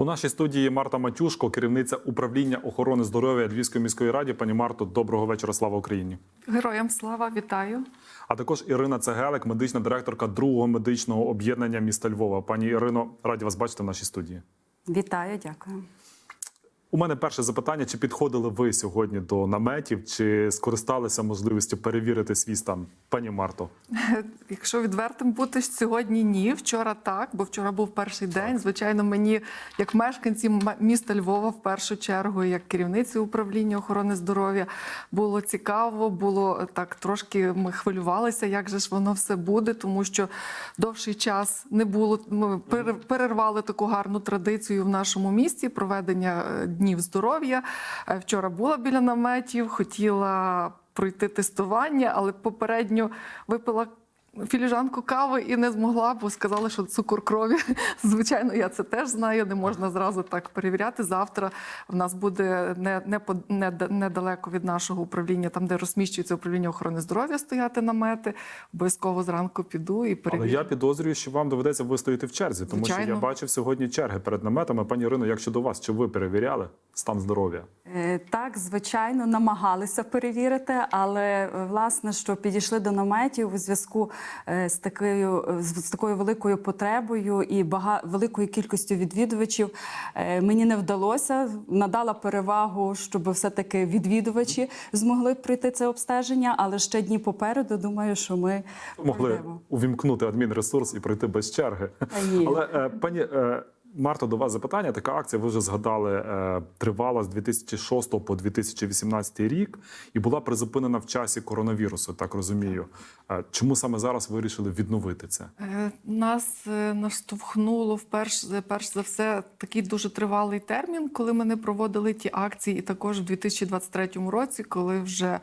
У нашій студії Марта Матюшко, керівниця управління охорони здоров'я Львівської міської ради. Пані Марто, доброго вечора. Слава Україні! Героям слава, вітаю. А також Ірина Цегелик, медична директорка другого медичного об'єднання міста Львова. Пані Ірино, раді вас бачити в нашій студії. Вітаю, дякую. У мене перше запитання: чи підходили ви сьогодні до наметів, чи скористалися можливістю перевірити свій стан? Пані Марто, Якщо відвертим бути сьогодні ні. Вчора так, бо вчора був перший день. Звичайно, мені, як мешканці міста Львова, в першу чергу, як керівниці управління охорони здоров'я, було цікаво, було е, так трошки ми хвилювалися, як же ж воно все буде, тому що довший час не було. Ми пере- перервали таку гарну традицію в нашому місті проведення е, днів здоров'я. Е, Вчора була біля наметів, хотіла пройти тестування, але попередньо випила. Філіжанку кави і не змогла, бо сказали, що цукор крові. Звичайно, я це теж знаю. Не можна зразу так перевіряти. Завтра в нас буде не, не, по- не, недалеко від нашого управління, там де розміщується управління охорони здоров'я, стояти намети. Обов'язково зранку піду і але я підозрюю, що вам доведеться вистояти в черзі, тому що я бачив сьогодні черги перед наметами. Пані Ірино, як щодо вас, чи ви перевіряли стан здоров'я? Е, Так, звичайно, намагалися перевірити, але власне, що підійшли до наметів у зв'язку з такою е, з такою великою потребою і бага, великою кількістю відвідувачів, е, мені не вдалося. Надала перевагу, щоб все-таки відвідувачі змогли пройти це обстеження, але ще дні попереду. Думаю, що ми могли пройдемо. увімкнути адмінресурс і пройти без черги. Але е, пані Марто, до вас запитання. Така акція, ви вже згадали, е, тривала з 2006 по 2018 рік і була призупинена в часі коронавірусу. Так розумію. Е, Чому саме зараз вирішили відновити це? Е, Нас наштовхнуло вперше перш за все такий дуже тривалий термін, коли ми не проводили ті акції, і також в 2023 році, коли вже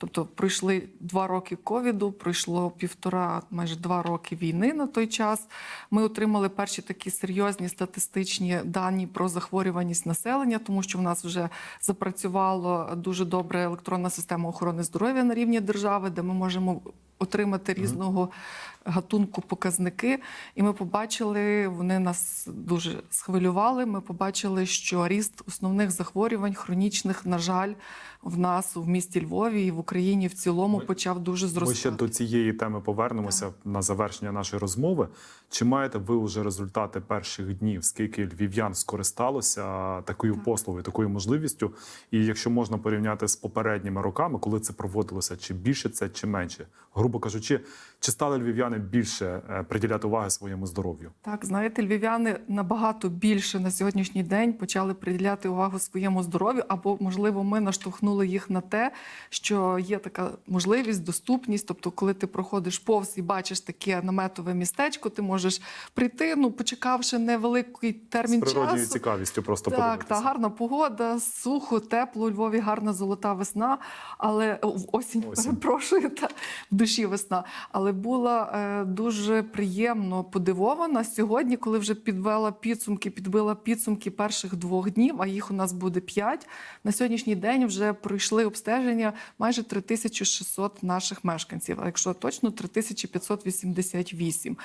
тобто пройшли два роки ковіду, пройшло півтора, майже два роки війни на той час. Ми отримали перші такі серйозні статистичні дані про захворюваність населення, тому що в нас вже запрацювало дуже добре електронна система охорони здоров'я на рівні держави, де ми можемо отримати різного гатунку показники. І ми побачили, вони нас дуже схвилювали. Ми побачили, що ріст основних захворювань хронічних, на жаль, в нас в місті Львові і в Україні в цілому Ми- почав дуже Ми ще до цієї теми повернемося на завершення нашої розмови. Чи маєте ви вже результати перших днів? Скільки львів'ян скористалося такою послугою, такою можливістю? І якщо можна порівняти з попередніми роками, коли це проводилося, чи більше це, чи менше? Грубо кажучи, чи стали львів'яни більше е, приділяти уваги своєму здоров'ю? Так, знаєте, львів'яни набагато більше на сьогоднішній день почали приділяти увагу своєму здоров'ю, або можливо, ми наштовхнули їх на те, що є така можливість, доступність. Тобто, коли ти проходиш повз і бачиш таке наметове містечко, ти можеш прийти, ну почекавши невеликий термін з природньою часу. цікавістю просто Так, подивитися. та гарна погода, сухо, тепло у Львові, гарна золота весна, але в осінь, Осінь. перепрошую, та в душі весна. Але була е, дуже приємно подивована сьогодні, коли вже підвела підсумки, підбила підсумки перших двох днів, а їх у нас буде п'ять. На сьогоднішній день вже пройшли обстеження майже 3600 наших мешканців. А якщо точно 3588.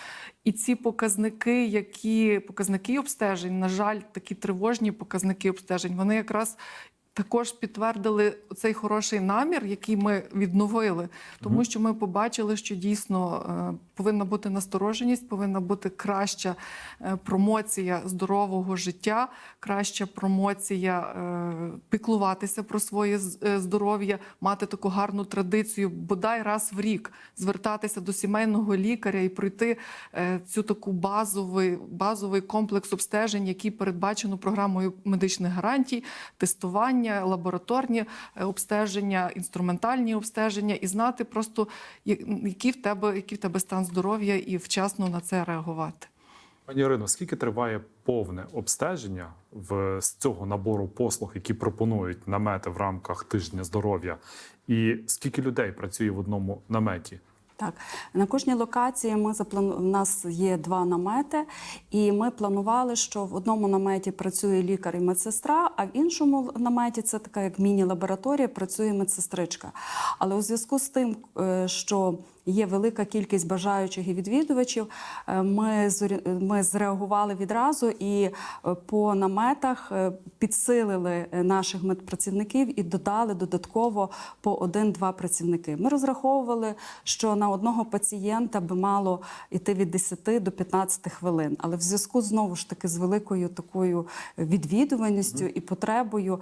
І ці показники, які показники обстежень, на жаль, такі тривожні показники обстежень, вони якраз. Також підтвердили цей хороший намір, який ми відновили, тому що ми побачили, що дійсно е, повинна бути настороженість, повинна бути краща е, промоція здорового життя, краща промоція е, піклуватися про своє здоров'я, мати таку гарну традицію, бодай раз в рік звертатися до сімейного лікаря і пройти цю таку базовий, базовий комплекс обстежень, який передбачено програмою медичних гарантій, тестування, лабораторні е, обстеження, інструментальні обстеження, і знати просто який в тебе, який в тебе стан здоров'я, і вчасно на це реагувати. Пані Ірино, скільки триває повне обстеження в з цього набору послуг, які пропонують намети в рамках тижня здоров'я, і скільки людей працює в одному наметі? Так, на кожній локації ми заплану... У нас є два намети, і ми планували, що в одному наметі працює лікар і медсестра, а в іншому наметі це така як міні-лабораторія, працює медсестричка. Але у зв'язку з тим, е, що є велика кількість бажаючих і відвідувачів, е, ми ми зреагували відразу і е, по наметах е, підсилили наших медпрацівників і додали додатково по один-два працівники. Ми розраховували, що на одного пацієнта би мало йти від 10 до 15 хвилин. Але в зв'язку знову ж таки з великою такою відвідуваністю і потребою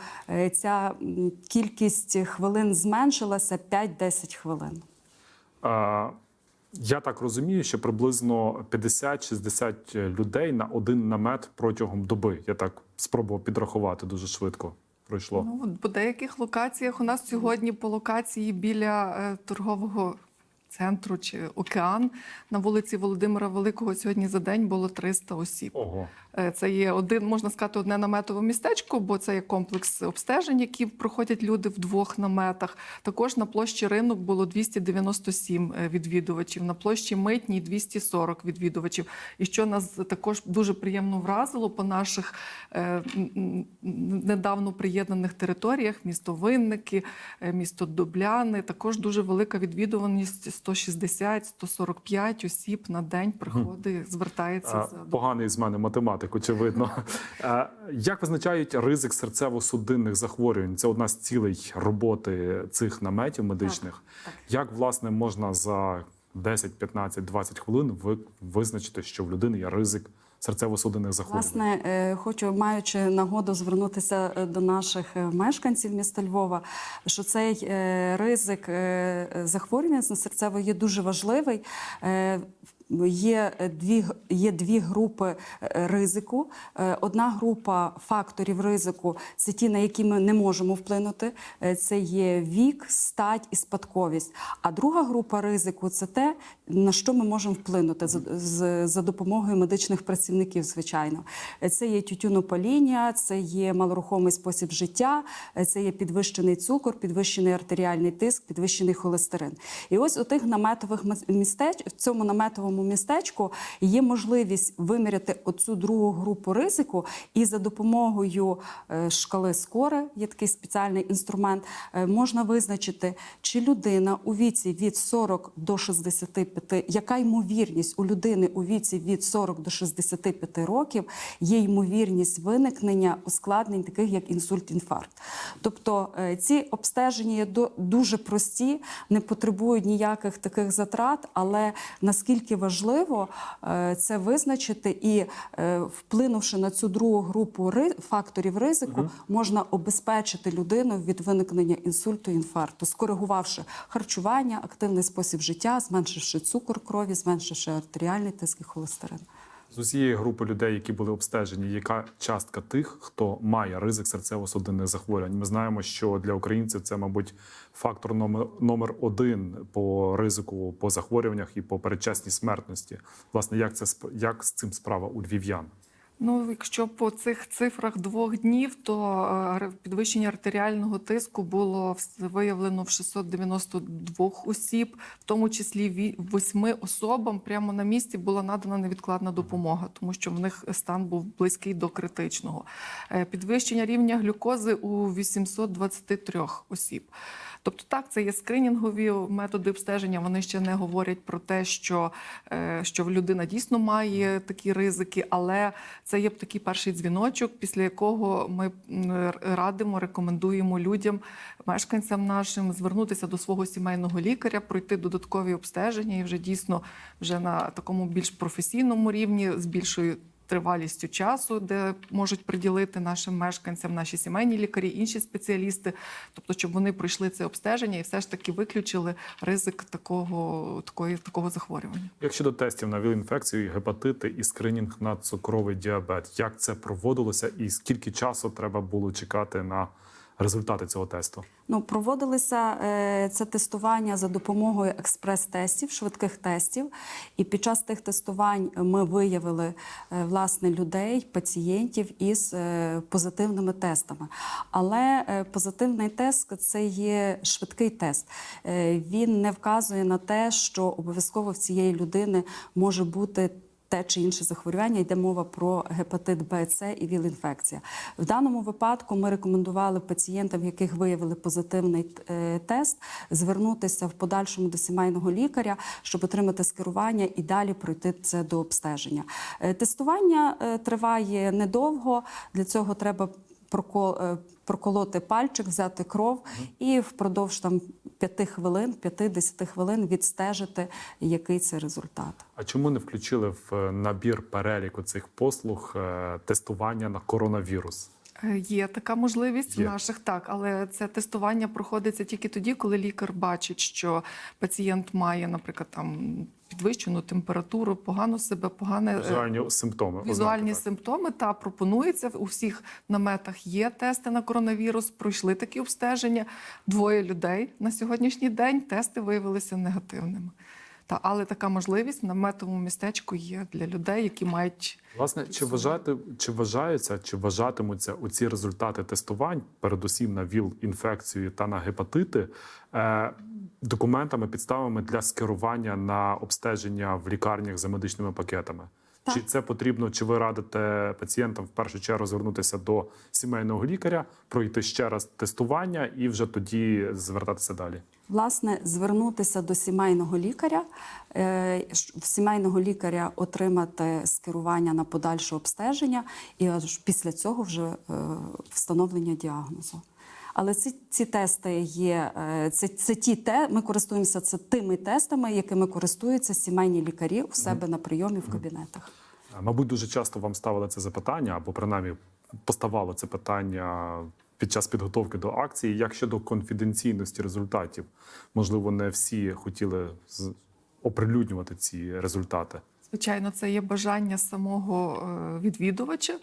ця кількість хвилин зменшилася 5-10 хвилин. Е, Я так розумію, що приблизно 50-60 людей на один намет протягом доби. Я так спробував підрахувати дуже швидко. Пройшло. Ну, по деяких локаціях у нас сьогодні по локації біля е, торгового центру чи океан на вулиці Володимира Великого сьогодні за день було 300 осіб. Ого. Е, Це є один, можна сказати, одне наметове містечко, бо це є комплекс обстежень, які проходять люди в двох наметах. Також на площі ринок було 297 е, відвідувачів, на площі митній 240 відвідувачів. І що нас також дуже приємно вразило по наших е, недавно приєднаних територіях: місто Винники, місто Дубляни. Також дуже велика відвідуваність 160-145 осіб на день приходить, звертається за Поганий з мене математик, очевидно. Е, Як визначають ризик серцево-судинних захворювань? Це одна з цілей роботи цих наметів медичних. так. Як власне можна за 10, 15, 20 хвилин визначити, що в людини є ризик серцево-судинних захворювань? Власне, е, хочу, маючи нагоду звернутися е, до наших мешканців міста Львова, що цей ризик захворювання на серцево є дуже важливий. Є е, дві, є дві групи е, ризику. Е, Одна група факторів ризику це ті, на які ми не можемо вплинути. Це є вік, стать і спадковість. А друга група ризику це те, на що ми можемо вплинути за, за допомогою медичних працівників, звичайно. Це є тютюнопаління, це є малорухомий спосіб життя, це є підвищений цукор, підвищений артеріальний тиск, підвищений холестерин. І ось у тих наметових містеч в цьому наметовому містечку є можливість виміряти оцю другу групу ризику, і за допомогою е, шкали скори, є такий спеціальний інструмент, е, можна визначити, чи людина у віці від 40 до 65, яка ймовірність у людини у віці від 40 до 65 років є ймовірність виникнення ускладнень, таких як інсульт, інфаркт. Тобто е, ці обстеження є дуже прості, не потребують ніяких таких затрат, але наскільки важливо е, це визначити і е, вплинувши на цю другу групу факторів ризику, можна обезпечити людину від виникнення інсульту, інфаркту, скоригувавши харчування, активний спосіб життя, зменшивши цукор крові, зменшивши артеріальний тиск і холестерин. З усієї групи людей, які були обстежені, яка частка тих, хто має ризик серцево-судинних захворювань? Ми знаємо, що для українців це, мабуть, фактор номер, номер один по ризику по захворюваннях і по передчасній смертності. Власне, як це як з цим справа у львів'ян? Ну, якщо по цих цифрах двох днів, то е, підвищення артеріального тиску було виявлено в 692 осіб, в тому числі восьми особам прямо на місці була надана невідкладна допомога, тому що в них стан був близький до критичного. Е, Підвищення рівня глюкози у 823 осіб. Тобто, так, це є скринінгові методи обстеження. Вони ще не говорять про те, що, е, що людина дійсно має такі ризики, але це є такий перший дзвіночок, після якого ми радимо, рекомендуємо людям, мешканцям нашим звернутися до свого сімейного лікаря, пройти додаткові обстеження і вже дійсно вже на такому більш професійному рівні з більшою тривалістю часу, де можуть приділити нашим мешканцям, наші сімейні лікарі, інші спеціалісти, тобто, щоб вони пройшли це обстеження і все ж таки виключили ризик такого, такої, такого захворювання. Як щодо тестів на ВІЛ-інфекцію, гепатити і скринінг на цукровий діабет, як це проводилося, і скільки часу треба було чекати на результати цього тесту? Ну, проводилося е, це тестування за допомогою експрес-тестів, швидких тестів. І під час тих тестувань ми виявили е, власне людей, пацієнтів із е, позитивними тестами. Але позитивний тест це є швидкий тест. Він не вказує на те, що обов'язково в цієї людини може бути те чи інше захворювання. Йде мова про гепатит Б, С і ВІЛ-інфекція. В даному випадку ми рекомендували пацієнтам, в яких виявили позитивний е, тест, звернутися в подальшому до сімейного лікаря, щоб отримати скерування і далі пройти це до обстеження. Е, Тестування е, триває недовго. Для цього треба проколоти пальчик, взяти кров і впродовж там 5 хвилин, 5-10 хвилин відстежити, який це результат. А чому не включили в е, набір переліку цих послуг е, тестування на коронавірус? Е, Є така можливість Є. в наших так, але це тестування проходиться тільки тоді, коли лікар бачить, що пацієнт має, наприклад, там підвищену температуру, погано себе, погане е, Візуальні симптоми. візуальні ознаки, симптоми. Та пропонується у всіх наметах є тести на коронавірус. Пройшли такі обстеження. Двоє людей на сьогоднішній день тести виявилися негативними. Та але така можливість в наметовому містечку є для людей, які мають Власне, чи вважаєте, чи вважаються, чи вважатимуться оці результати тестувань, передусім на ВІЛ-інфекцію та на гепатити, е, документами, підставами для скерування на обстеження в лікарнях за медичними пакетами? Так. Чи це потрібно, чи ви радите пацієнтам в першу чергу звернутися до сімейного лікаря, пройти ще раз тестування і вже тоді звертатися далі? Власне, звернутися до сімейного лікаря, е, в сімейного лікаря отримати скерування на подальше обстеження, і аж після цього вже е, встановлення діагнозу. Але ці, ці тести є е, це, це ті те. Ми користуємося це тими тестами, якими користуються сімейні лікарі у себе на прийомі в кабінетах. Мабуть, дуже часто вам ставили це запитання, або принаймні поставало це питання під час підготовки до акції. Як щодо конфіденційності результатів, можливо, не всі хотіли оприлюднювати ці результати. Звичайно, це є бажання самого е, відвідувача.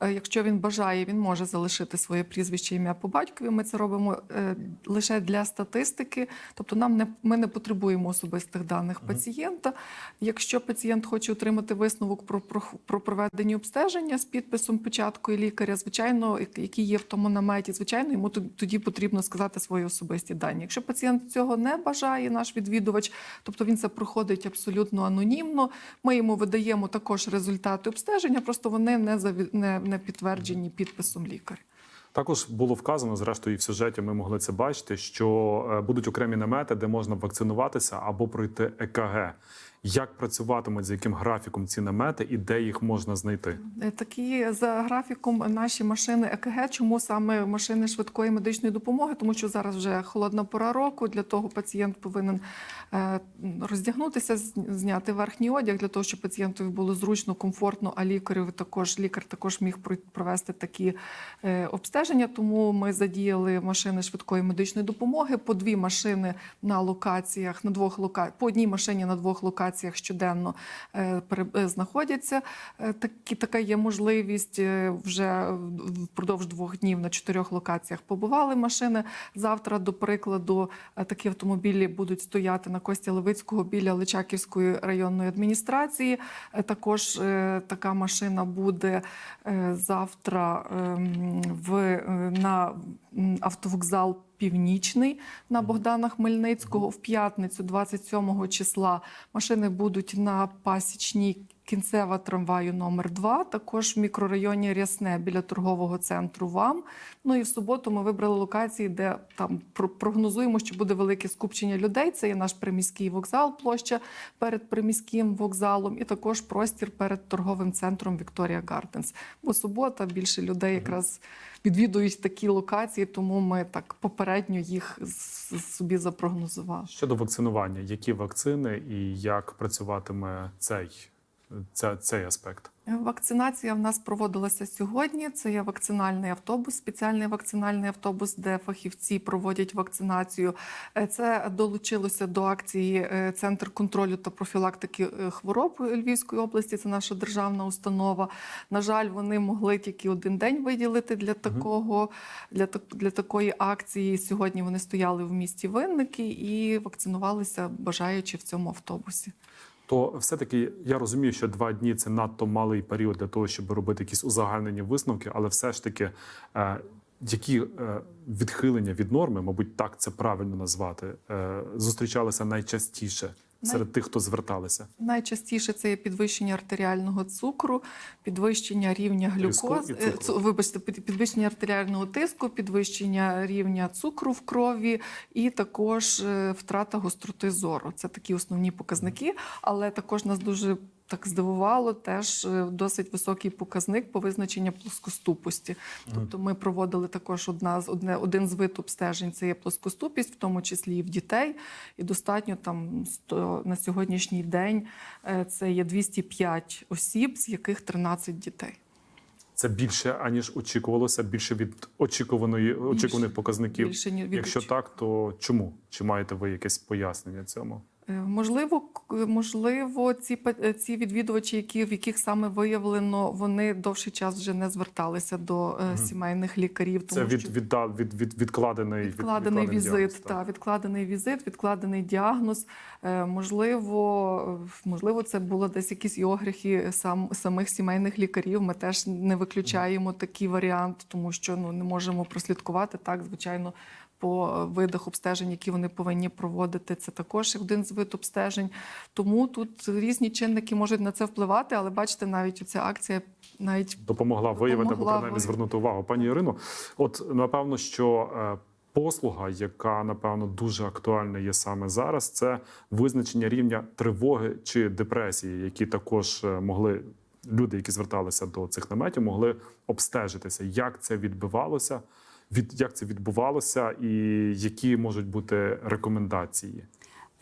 Е, Якщо він бажає, він може залишити своє прізвище, ім'я по батькові. Ми це робимо е, лише для статистики, тобто нам не ми не потребуємо особистих даних пацієнта. Якщо пацієнт хоче отримати висновок про, про, про проведення обстеження з підписом печаткою лікаря, звичайно, як- який є в тому наметі, звичайно, йому тоді потрібно сказати свої особисті дані. Якщо пацієнт цього не бажає, наш відвідувач, тобто він це проходить абсолютно анонімно. Ми йому видаємо також результати обстеження, просто вони не заві... не, не підтверджені підписом лікаря. Також було вказано, зрештою, і в сюжеті ми могли це бачити, що е, будуть окремі намети, де можна вакцинуватися або пройти ЕКГ. Як працюватимуть, за яким графіком ці намети і де їх можна знайти? Е, Такі за графіком наші машини ЕКГ. Чому саме машини швидкої медичної допомоги? Тому що зараз вже холодна пора року. Для того пацієнт повинен е, роздягнутися, зняти верхній одяг для того, щоб пацієнтові було зручно, комфортно. А лікарю також лікар також міг про- провести такі е, обстеження. Тому ми задіяли машини швидкої медичної допомоги по дві машини на локаціях, на двох лока... по одній машині на двох локаціях щоденно е, е, знаходяться. Е, Такі така є можливість вже впродовж двох днів на чотирьох локаціях побували машини. Завтра, до прикладу, такі автомобілі будуть стояти на Кості Левицького біля Личаківської районної адміністрації. Також така машина буде завтра ем, в на автовокзал. Північний на Богдана Хмельницького в п'ятницю, 27 числа, машини будуть на пасічній кінцева трамваю номер 2 також в мікрорайоні Рясне біля торгового центру ВАМ. Ну і в суботу ми вибрали локації, де там про- прогнозуємо, що буде велике скупчення людей. Це є наш приміський вокзал, площа перед приміським вокзалом, і також простір перед торговим центром Вікторія Гарденс. Бо субота більше людей якраз відвідують такі локації, тому ми так попередньо їх собі запрогнозували. Щодо вакцинування, які вакцини і як працюватиме цей, ця, цей аспект? Вакцинація в нас проводилася сьогодні. Це є вакцинальний автобус, спеціальний вакцинальний автобус, де фахівці проводять вакцинацію. Е, Це долучилося до акції е, Центр контролю та профілактики е, хвороб Львівської області. Це наша державна установа. На жаль, вони могли тільки один день виділити для такого для, так- для такої акції. Сьогодні вони стояли в місті Винники і вакцинувалися бажаючи в цьому автобусі. То все-таки я розумію, що два дні це надто малий період для того, щоб робити якісь узагальнені висновки, але все ж таки, е, які е, відхилення від норми, мабуть, так це правильно назвати, е, зустрічалися найчастіше серед тих, хто зверталися? Найчастіше це є підвищення артеріального цукру, підвищення рівня цукру. е, вибачте, підвищення артеріального тиску, підвищення рівня цукру в крові і також е, втрата гостроти зору. Це такі основні показники, але також нас дуже так здивувало теж е, досить високий показник по визначенню плоскоступості. Тобто ми проводили також одна з одне один з вид обстежень. Це є плоскоступість, в тому числі і в дітей. І достатньо там 100, на сьогоднішній день е, це є 205 осіб, з яких 13 дітей. Це більше аніж очікувалося, більше від очікуваної очікуваних показників. Більше, ні- від Якщо очі- так, то чому? Чи маєте ви якесь пояснення цьому? Е, Можливо, к- можливо, ці е, ці відвідувачі, які в яких саме виявлено, вони довший час вже не зверталися до е, сімейних лікарів. Це від, що- відда- від, від, відкладений, від- візит, діагноз, та відкладений візит, відкладений діагноз. Е, Можливо, е, можливо, це було десь якісь і сам самих сімейних лікарів. Ми теж не виключаємо такий варіант, тому що ну не можемо прослідкувати так, звичайно. По видах обстежень, які вони повинні проводити, це також один з вид обстежень. Тому тут різні чинники можуть на це впливати, але бачите, навіть ця акція навіть допомогла виявити або принаймні звернути увагу. Пані Ірино, от напевно, що е, послуга, яка напевно дуже актуальна є саме зараз, це визначення рівня тривоги чи депресії, які також е, могли люди, які зверталися до цих наметів, могли обстежитися, як це відбувалося. Від як це відбувалося, і які можуть бути рекомендації?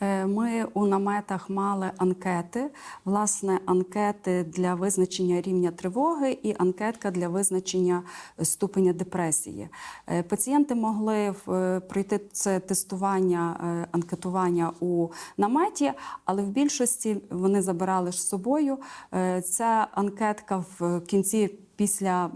Е, Ми у наметах мали анкети, власне, анкети для визначення рівня тривоги і анкетка для визначення ступеня депресії. Е, Пацієнти могли е, пройти це тестування, анкетування у наметі, але в більшості вони забирали з собою. Ця анкетка в кінці. Після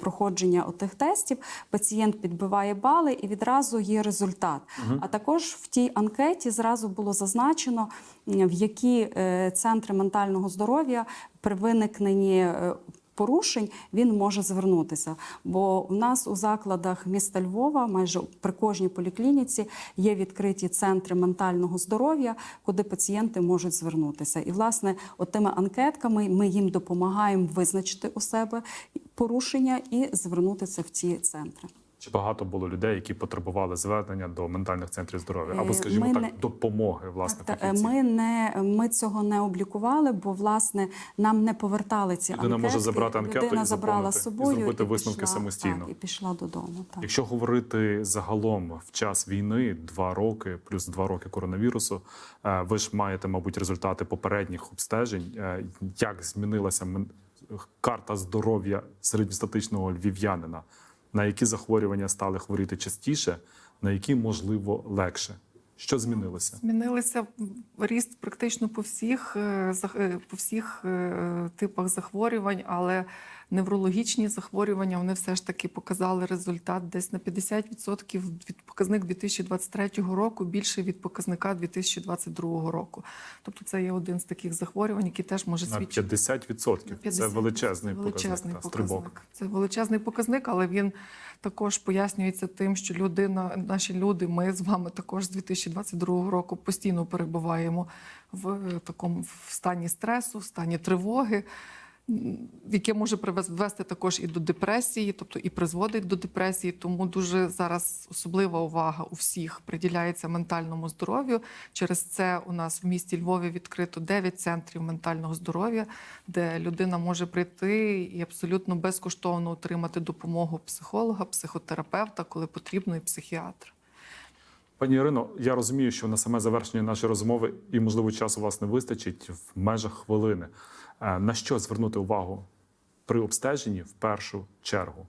проходження отих тестів пацієнт підбиває бали і відразу є результат. А також в тій анкеті зразу було зазначено, в які е, центри ментального здоров'я при виникненні е, порушень він може звернутися. Бо в нас у закладах міста Львова, майже при кожній поліклініці, є відкриті центри ментального здоров'я, куди пацієнти можуть звернутися. І, власне, отими анкетками ми їм допомагаємо визначити у себе порушення і звернутися в ці центри. Чи багато було людей, які потребували звернення до ментальних центрів здоров'я, або, Е, скажімо ми так, не- допомоги власне Та, е, фахівців? Ми не ми цього не облікували, бо власне нам не повертали ці Людина може забрати анкету Людина і забрала з і собою зробити висновки пішла, самостійно. Так, і пішла додому. Так. Якщо говорити загалом в час війни, два роки плюс два роки коронавірусу, е, ви ж маєте, мабуть, результати попередніх обстежень. Як змінилася карта здоров'я середньостатичного львів'янина? На які захворювання стали хворіти частіше, на які можливо легше? Що змінилося? Змінилися ріст практично по всіх, е, е, по всіх е, типах захворювань, але неврологічні захворювання вони все ж таки показали результат десь на 50% від показник 2023 року більше від показника 2022 року. Тобто це є один з таких захворювань, який теж може На свідчити. 50%. На Це 50. величезний, Це величезний показник, та, стрибок. показник. Це величезний показник, але він також пояснюється тим, що людина, наші люди, ми з вами також з 2022 року постійно перебуваємо в е, такому в стані стресу, в стані тривоги. Яке може привести також і до депресії, тобто і призводить до депресії. Тому дуже зараз особлива увага у всіх приділяється ментальному здоров'ю. Через це у нас в місті Львові відкрито 9 центрів ментального здоров'я, де людина може прийти і абсолютно безкоштовно отримати допомогу психолога, психотерапевта, коли потрібно, і психіатра. Пані Ірино, я розумію, що на саме завершення нашої розмови і, можливо, часу вас не вистачить в межах хвилини. Е, На що звернути увагу при обстеженні в першу чергу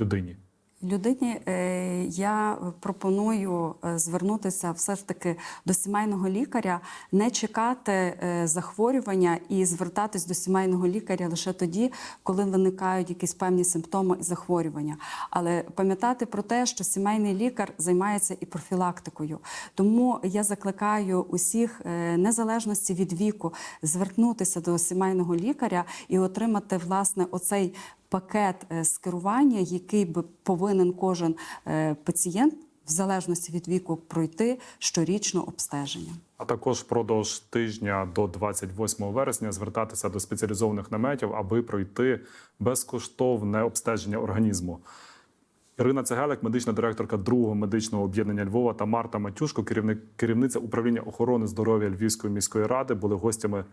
людині? Людині е, я пропоную е, звернутися все ж таки до сімейного лікаря, не чекати е, захворювання і звертатись до сімейного лікаря лише тоді, коли виникають якісь певні симптоми і захворювання. Але пам'ятати про те, що сімейний лікар займається і профілактикою. Тому я закликаю усіх, незалежності від віку, звернутися до сімейного лікаря і отримати власне оцей пакет е, скерування, який би повинен кожен е, пацієнт в залежності від віку пройти щорічно обстеження. А також впродовж тижня до 28 вересня звертатися до спеціалізованих наметів, аби пройти безкоштовне обстеження організму. Ірина Цегелик, медична директорка другого медичного об'єднання Львова та Марта Матюшко, керівник керівниця управління охорони здоров'я Львівської міської ради, були гостями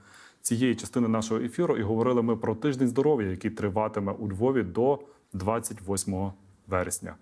цієї частини нашого ефіру. І говорили ми про тиждень здоров'я, який триватиме у Львові до 28 вересня.